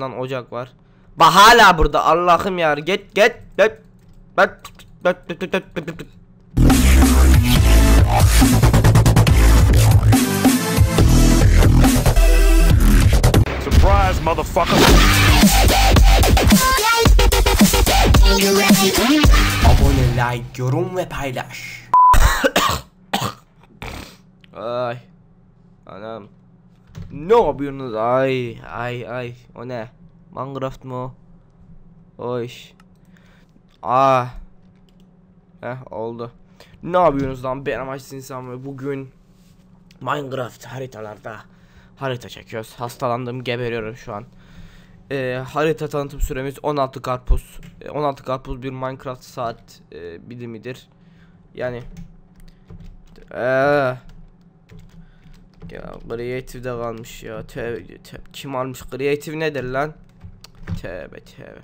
Lan ocak var. Bak hala burada Allah'ım ya git git git. Bak. Surprise, motherfucker. Abone, like, yorum ve paylaş. ay. Anam. Ne yapıyorsunuz? Ay ay ay. O ne? Minecraft mı o? Oy. Aa. Heh oldu. Ne yapıyorsunuz lan? Ben amaçsız insan ve bugün Minecraft haritalarda harita çekiyoruz. Hastalandım, geberiyorum şu an. Ee, harita tanıtım süremiz 16 karpuz. Ee, 16 karpuz bir Minecraft saat e, bilimidir. Yani eee ya Creative'de kalmış ya. Tövbe, tövbe. Kim almış Creative nedir lan? Tövbe tövbe.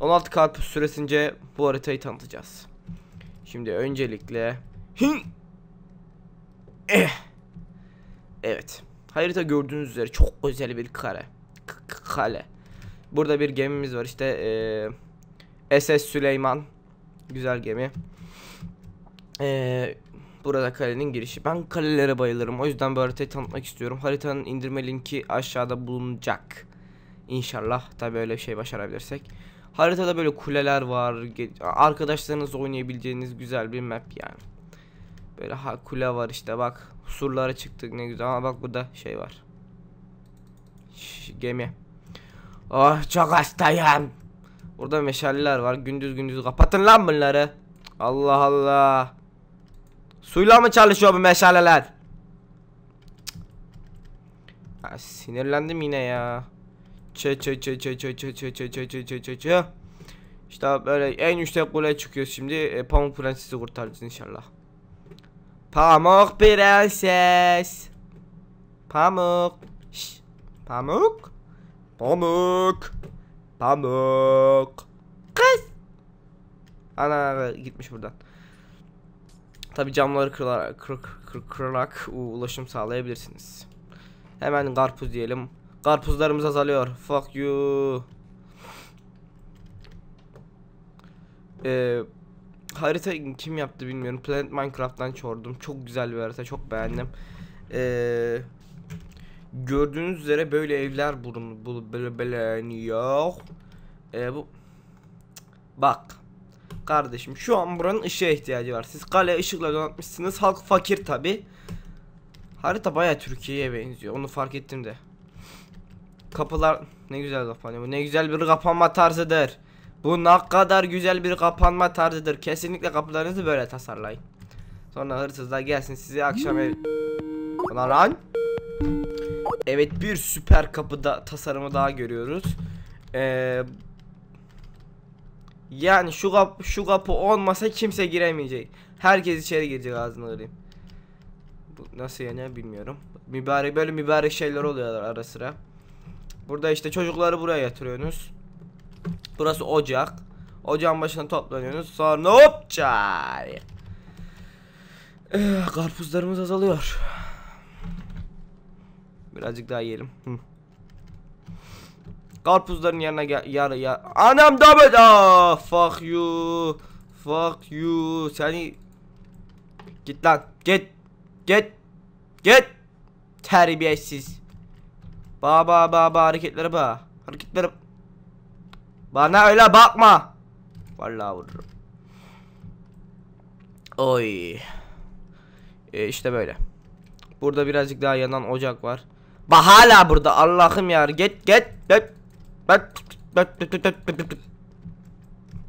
16 karpuz süresince bu haritayı tanıtacağız. Şimdi öncelikle! Eh. Evet. Harita gördüğünüz üzere çok özel bir kare. K- kale. Burada bir gemimiz var işte eee SS Süleyman. Güzel gemi. Eee burada kalenin girişi. Ben kalelere bayılırım. O yüzden bu haritayı tanıtmak istiyorum. Haritanın indirme linki aşağıda bulunacak. İnşallah tabi öyle bir şey başarabilirsek. Haritada böyle kuleler var. Arkadaşlarınızla oynayabileceğiniz güzel bir map yani. Böyle ha kule var işte bak. Surlara çıktık ne güzel ama bak burada şey var. Ş- gemi. Oh çok hastayım. Burada meşaleler var. Gündüz gündüz kapatın lan bunları. Allah Allah. Suyla mı çalışıyor bu meşaleler? Ha, sinirlendim yine ya. Çe çe çe çe çe çe çe çe çe çe çe çe çe. İşte böyle en yüksek kule çıkıyoruz şimdi. E, Pamuk Prenses'i kurtaracağız inşallah. Pamuk Prenses. Pamuk. Şş. Pamuk. Pamuk. Pamuk. Kız. Ana gitmiş buradan. Tabi camları kırarak, kır, kır, kırarak ulaşım sağlayabilirsiniz. Hemen karpuz diyelim. Karpuzlarımız azalıyor. Fuck you. Ee, harita kim yaptı bilmiyorum. Planet Minecraft'tan çordum. Çok güzel bir harita. Çok beğendim. Ee, gördüğünüz üzere böyle evler bulun, bul, böyle beleniyor. Ee, bu bak kardeşim şu an buranın ışığa ihtiyacı var. Siz kale ışıkla donatmışsınız. Halk fakir tabi. Harita baya Türkiye'ye benziyor. Onu fark ettim de. Kapılar ne güzel kapanıyor. Bu ne güzel bir kapanma tarzıdır. Bu ne kadar güzel bir kapanma tarzıdır. Kesinlikle kapılarınızı böyle tasarlayın. Sonra hırsızlar gelsin sizi akşam ev... Ulan lan. Evet bir süper kapıda tasarımı daha görüyoruz. Ee, yani şu kapı şu kapı olmasa kimse giremeyecek. Herkes içeri girecek ağzını kırayım. Bu nasıl yani bilmiyorum. Mübarek böyle mübarek şeyler oluyor ara sıra. Burada işte çocukları buraya yatırıyorsunuz. Burası ocak. Ocağın başına toplanıyorsunuz. Sonra hop çay. Eh, karpuzlarımız azalıyor. Birazcık daha yiyelim. Hı. Karpuzların yanına gel yar ya. Anam da beda. Fuck you. Fuck you. Seni Git lan. Git. Git. Git. Terbiyesiz. Baba baba hareketlere bak. Hareketlere Bana öyle bakma. Vallahi vururum. Oy. E işte böyle. Burada birazcık daha yanan ocak var. Bak hala burada Allah'ım ya. Git git git. Bak.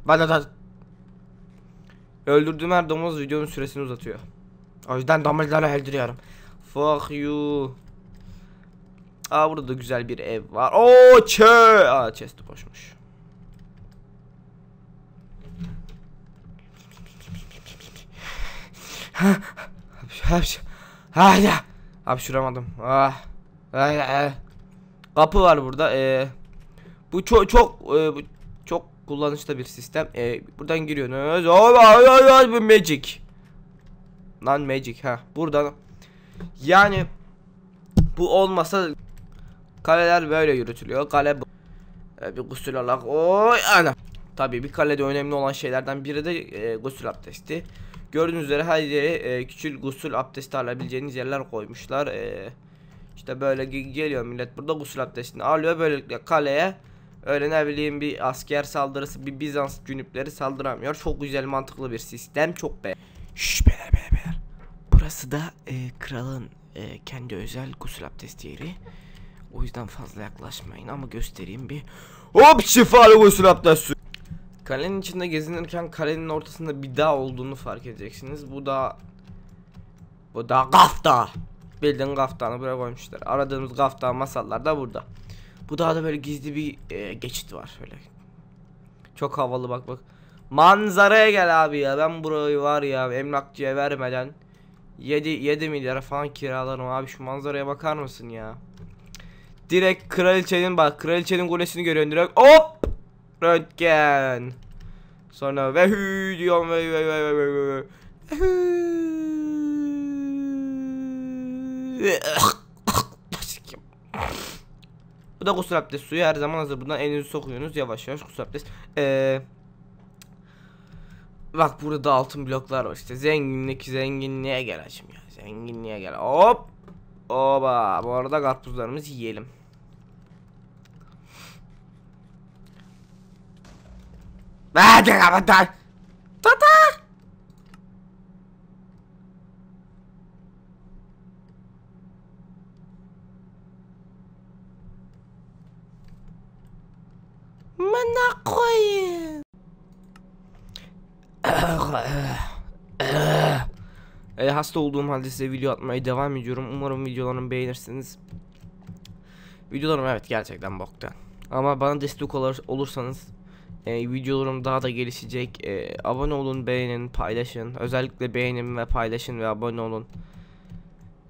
Bana da Öldürdüğüm her domuz videonun süresini uzatıyor. O yüzden domuzları öldürüyorum. Fuck you. Aa burada da güzel bir ev var. Oo çö. Aa chest boşmuş. Hapşuramadım. Ah. Kapı var burada. Ee, bu çok çok e, bu çok kullanışlı bir sistem. Ee, buradan giriyorsunuz. Bu magic. Lan magic ha. Buradan yani bu olmasa Kaleler böyle yürütülüyor. Kale bu. Ee, bir gusül alak. Oy ana. Tabii bir kalede önemli olan şeylerden biri de e, gusül abdesti. Gördüğünüz üzere her yere e, küçük gusül abdesti alabileceğiniz yerler koymuşlar. E, işte böyle ge- geliyor millet burada gusül abdestini alıyor. Böylelikle kaleye öyle ne bileyim bir asker saldırısı bir Bizans cünüpleri saldıramıyor. Çok güzel mantıklı bir sistem. Çok be. Şşş beyler beyler beyler. Burası da e, kralın e, kendi özel gusül abdesti yeri. O yüzden fazla yaklaşmayın ama göstereyim bir. Hop şifalı gusül abdesti. Kalenin içinde gezinirken kalenin ortasında bir dağ olduğunu fark edeceksiniz. Bu dağ bu dağ Gaf Dağı. Bildiğin Gaf Dağı'nı buraya koymuşlar. Aradığımız Gaf Dağı masallar da burada. Bu dağda böyle gizli bir e, geçit var öyle. Çok havalı bak bak. Manzaraya gel abi ya. Ben burayı var ya emlakçıya vermeden 7 7 milyara falan kiralarım abi şu manzaraya bakar mısın ya? Direkt kraliçenin bak kraliçenin kulesini görüyorsun direkt hop röntgen. Sonra ve hü diyorum ve ve ve ve ve ve. Hü. Bu da gusül abdest suyu her zaman hazır. Buradan elinizi sokuyorsunuz yavaş yavaş gusül abdest. Ee, bak burada altın bloklar var işte zenginlik zenginliğe gel açım ya zenginliğe gel hop Oba bu arada karpuzlarımızı yiyelim. Hadi kapatar. Tata. Bana koyayım. E, hasta olduğum halde size video atmaya devam ediyorum. Umarım videolarımı beğenirsiniz. Videolarım evet gerçekten boktan. Ama bana destek olur, olursanız e, videolarım daha da gelişecek. E, abone olun, beğenin, paylaşın. Özellikle beğenin ve paylaşın ve abone olun.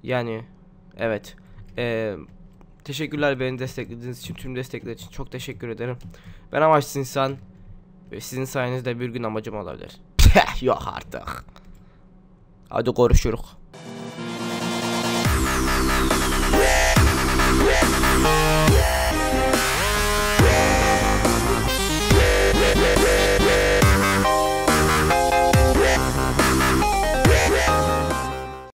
Yani evet. E, teşekkürler beni desteklediğiniz için, tüm destekler için çok teşekkür ederim. Ben amaçsız insan ve sizin sayenizde bir gün amacım olabilir. Yok artık. Hadi görüşürüz.